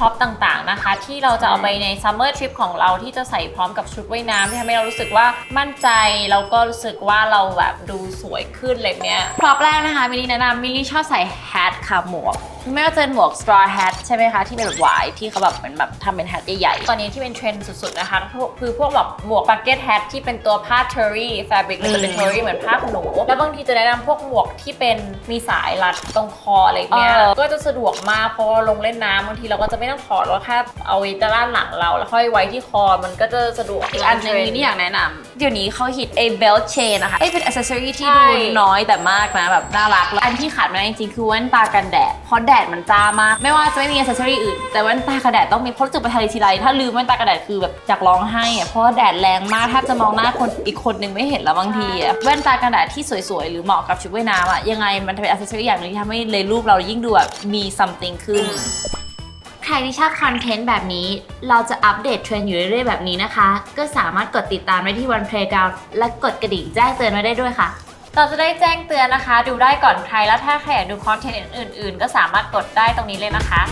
ร็อพต่างๆนะคะ ที่เราจะเอาไปในซัมเมอร์ทริปของเราที่จะใส่พร้อมกับชุดว่ายน้ำที่ทำให้เรารู้สึกว่ามั่นใจแล้วก็รู้สึกว่าเราแบบดูสวยขึ้นอะไรเนี้ยพร็อพแรกนะคะมิลลี่แนะนำมิลลี่ชอบใส่แฮทค่ะหมวกไม่ว่าจะเป็นหมวก straw hat ใช่ไหมคะ ที่เป็นแบบหวายที่เขาแบบเหมือนแบบทำเป็นแฮทใหญ่ตอนนี้ที่เป็นเทรนด์สุดๆนะคะพวกคือพวกแบบหมวก bucket hat ที่เป็นตัวผ้า terry fabric มันจะเป็น terry เหมือนผ้าขนหนูแล้วบางทีจะแนะนำพวกหมวกที่เป็นมีสายรัดตรงคออะไรเงี้ยเออก็จะสะดวกมากเพราะว่าลงเล่นน้ำบางทีเราก็จะไม่ต้องถอดเราแค่เอาไว้ด้านหลังเราแล้วค่อยไว้ที่คอมันก็จะสะดวกๆอีกอันหนึงมิลลี่อยากแนะนำเดี๋ยวนี้เขาฮิต a belt chain นะคะเอ้ยเป็นอ c เซสซอรีที่ใช่ ดูน้อยแต่มากนะแบบน่ารักแล้วอันที่ขาดไม่ได้จริงๆคือแว่นตากันแดดเพราะแดดมันจ้ามาก ไม่ว่าจะไม่มีอ c เซสซอรีอื่น แต่แว่นตากันแดดต้องมีเพราะรู้สึกไปทะเลทีไรถ้าลืมแว่นตากันแดดคือแบบอยากร้องไห้อะเพราะว่าแดดแรงมากแทบจะมองหน้าคนอีกคนนึงไม่เห็นแล้วบางทีอะแว่นตากันแดดที่สวยๆหรือเหมาะกับชุดว่ายน้ำอะยังไงมันเป็นอ c เซสซอรีอย่างหนึงที่ทำให้เลยรูปเรายิ่งดูแบบมี something ขึ้น ใครที่ชอบคอนเทนต์แบบนี้ เราจะอัปเดตเทรนด์อยู่เรื่อยๆแบบนี้นะคะ ก็สามารถกดติดตามได้ที่ One Playground และกดกระดิ่งแจ้งเตือนไว้ได้ด้วยค่ะ เราจะได้แจ้งเตือนนะคะ ดูได้ก่อนใครแล้วถ้าใครอยากดูคอนเทนต์อื่นๆ ก็สามารถกดได้ตรงนี้เลยนะคะ